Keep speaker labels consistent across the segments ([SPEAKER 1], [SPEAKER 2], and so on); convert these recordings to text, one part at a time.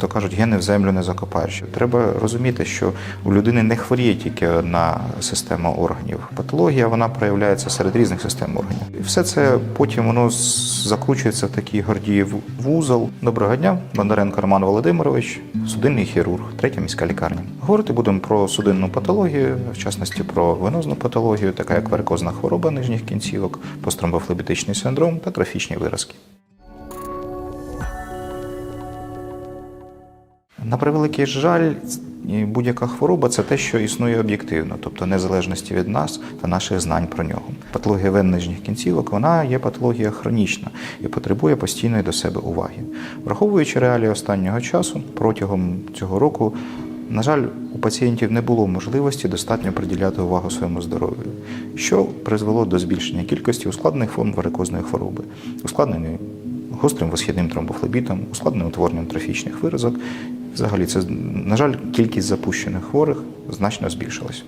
[SPEAKER 1] то кажуть, гени в землю не закопаєш. Треба розуміти, що у людини не хворіє тільки одна система органів. Патологія вона проявляється серед різних систем органів. І все це потім воно закручується в такий гордіїв вузол. Доброго дня, Бондаренко Роман Володимирович, судинний хірург, третя міська лікарня. Говорити будемо про судинну патологію, в частності про венозну патологію, така як варикозна хвороба нижніх кінцівок, постромбофлебітичний синдром та трофічні виразки. На превеликий жаль, будь-яка хвороба це те, що існує об'єктивно, тобто незалежності від нас та наших знань про нього. Патологія вен нижніх кінцівок вона є патологія хронічна і потребує постійної до себе уваги. Враховуючи реалії останнього часу, протягом цього року, на жаль, у пацієнтів не було можливості достатньо приділяти увагу своєму здоров'ю, що призвело до збільшення кількості ускладнених форм варикозної хвороби, ускладненої гострим восхідним тромбофлебітом, ускладненим утворенням трофічних виразок. Взагалі, це, на жаль, кількість запущених хворих значно збільшилась.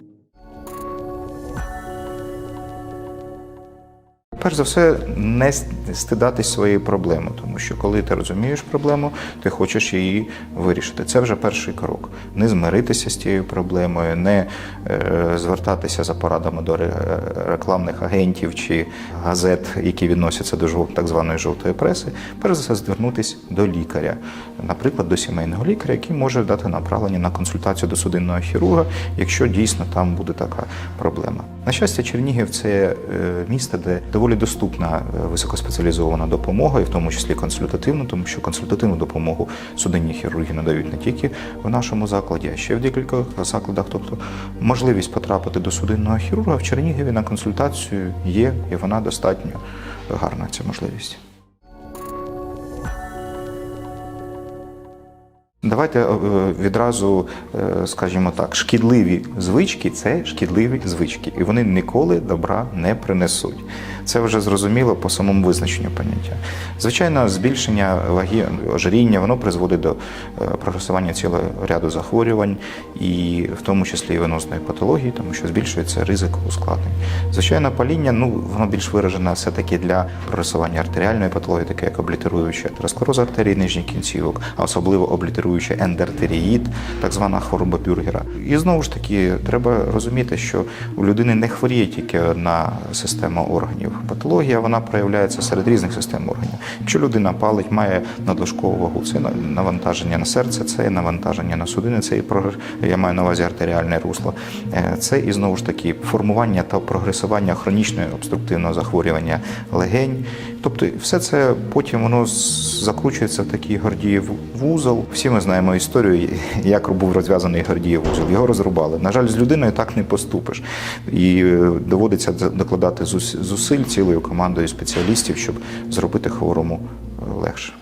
[SPEAKER 1] Перш за все, не стидатись своєї проблеми, тому що коли ти розумієш проблему, ти хочеш її вирішити. Це вже перший крок. Не змиритися з тією проблемою, не е, звертатися за порадами до рекламних агентів чи газет, які відносяться до так званої жовтої преси. Перш за все, звернутися до лікаря, наприклад, до сімейного лікаря, який може дати направлення на консультацію до судинного хірурга, якщо дійсно там буде така проблема. На щастя, Чернігів це е, місто, де доволі доступна е, високоспеціалізована допомога, і в тому числі консультативна, тому що консультативну допомогу судинні хірурги надають не тільки в нашому закладі, а ще в декількох закладах. Тобто можливість потрапити до судинного хірурга в Чернігові на консультацію є, і вона достатньо гарна ця можливість. Давайте е, відразу е, скажімо так, шкідливі звички це шкідливі звички, і вони ніколи добра не принесуть. Це вже зрозуміло по самому визначенню поняття. Звичайно, збільшення ваги ожиріння воно призводить до е, прогресування цілого ряду захворювань, і в тому числі і венозної патології, тому що збільшується ризик ускладнень. Звичайно, паління ну воно більш виражене все таки для прогресування артеріальної патології, таке як облітеруюча атеросклероз артерій нижніх кінцівок, а особливо облітеруючий ендертеріїд, так звана хвороба бюргера. І знову ж таки, треба розуміти, що у людини не хворіє тільки одна система органів. Патологія вона проявляється серед різних систем органів. Якщо людина палить, має надлишкову вагу, це навантаження на серце, це навантаження на судини, це і прогр... я маю на увазі артеріальне русло. Е, Це і знову ж таки формування та прогресування хронічного обструктивного захворювання легень. Тобто, все це потім воно закручується в такий гордіїв вузол. Всі ми знаємо історію, як був розв'язаний гордіїв вузол. Його розрубали. На жаль, з людиною так не поступиш. І е, доводиться докладати зусиль цілою командою спеціалістів, щоб зробити хворому е, легше.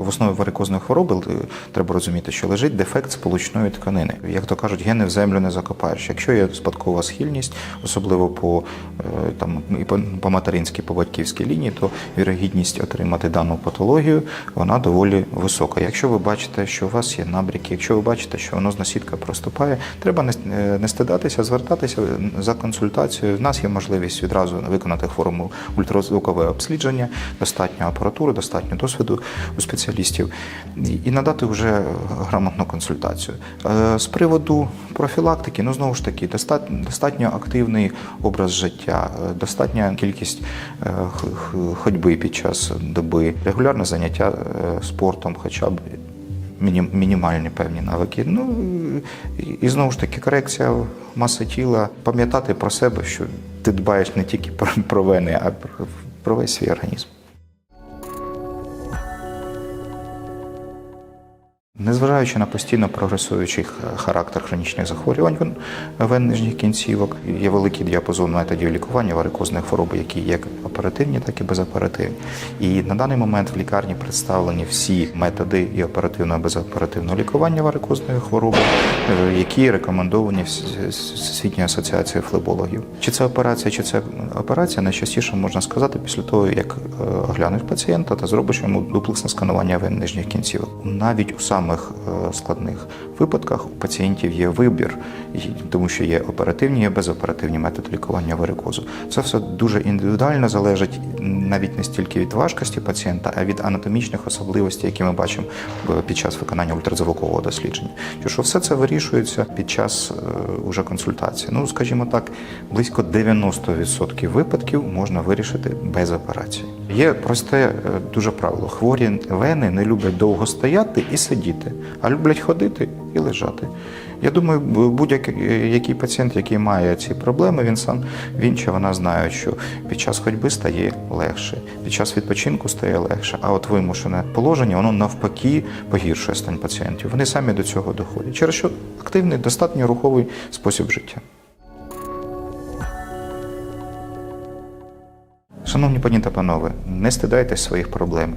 [SPEAKER 1] В основі варикозної хвороби е, треба розуміти, що лежить дефект сполучної тканини. Як то кажуть, гени в землю не закопаєш. Якщо є спадкова схильність, особливо по е, там і по, материнській, по батьківській лінії, то вірогідність отримати дану патологію вона доволі висока. Якщо ви бачите, що у вас є набряки, якщо ви бачите, що воно носітка проступає, треба не, е, не стидатися, звертатися за консультацією. У нас є можливість відразу виконати форму ультразвукове обслідження, достатньо апаратури, достатньо досвіду у спеціалістів і- і надати вже грамотну консультацію. Е, З приводу профілактики, ну знову ж таки, достатньо, активний образ життя, е, достатня кількість е, ходьби під час доби, регулярне заняття спортом, хоча б мінімальні певні навики. Ну і, знову ж таки, корекція маси тіла, пам'ятати про себе, що ти дбаєш не тільки про, вени, а про весь свій організм. Незважаючи на постійно прогресуючий характер хронічних захворювань вен- кінцівок, є великий діапазон методів лікування варикозної хвороби, які як оперативні, так і безоперативні. І на даний момент в лікарні представлені всі методи і оперативного і безоперативного лікування варикозної хвороби, е, які рекомендовані Вс- Всесвітньою асоціацією флебологів. Чи це операція, чи це операція, найчастіше можна сказати після того, як е, оглянеш пацієнта та зробиш йому дуплексне сканування вен кінцівок. Навіть у самих самих е, складних випадках у пацієнтів є вибір, тому що є оперативні, є безоперативні методи лікування варикозу. Це все дуже індивідуально залежить навіть не стільки від важкості пацієнта, а від анатомічних особливостей, які ми бачимо е, під час виконання ультразвукового дослідження. Що, все це вирішується під час е, уже консультації. Ну, скажімо так, близько 90% випадків можна вирішити без операції. Є просте дуже правило: хворі вени не люблять довго стояти і сидіти, а люблять ходити і лежати. Я думаю, будь-який е, пацієнт, який має ці проблеми, він сам він чи вона знає, що під час ходьби стає легше, під час відпочинку стає легше, а от вимушене положення воно навпаки погіршує стан пацієнтів. Вони самі до цього доходять. Через що активний, достатньо руховий спосіб життя. Шановні пані та панове, не стидайтесь своїх проблем.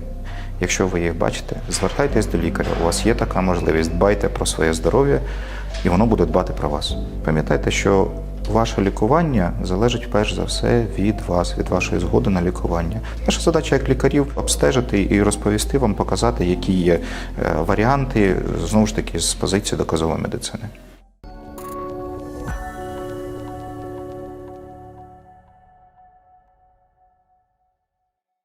[SPEAKER 1] Якщо ви їх бачите, звертайтесь до лікаря. У вас є така можливість. Дбайте про своє здоров'я, і воно буде дбати про вас. Пам'ятайте, що ваше лікування залежить перш за все від вас, від вашої згоди на лікування. Наша задача як лікарів обстежити і розповісти вам, показати, які є е, варіанти знову ж таки з позиції доказової медицини.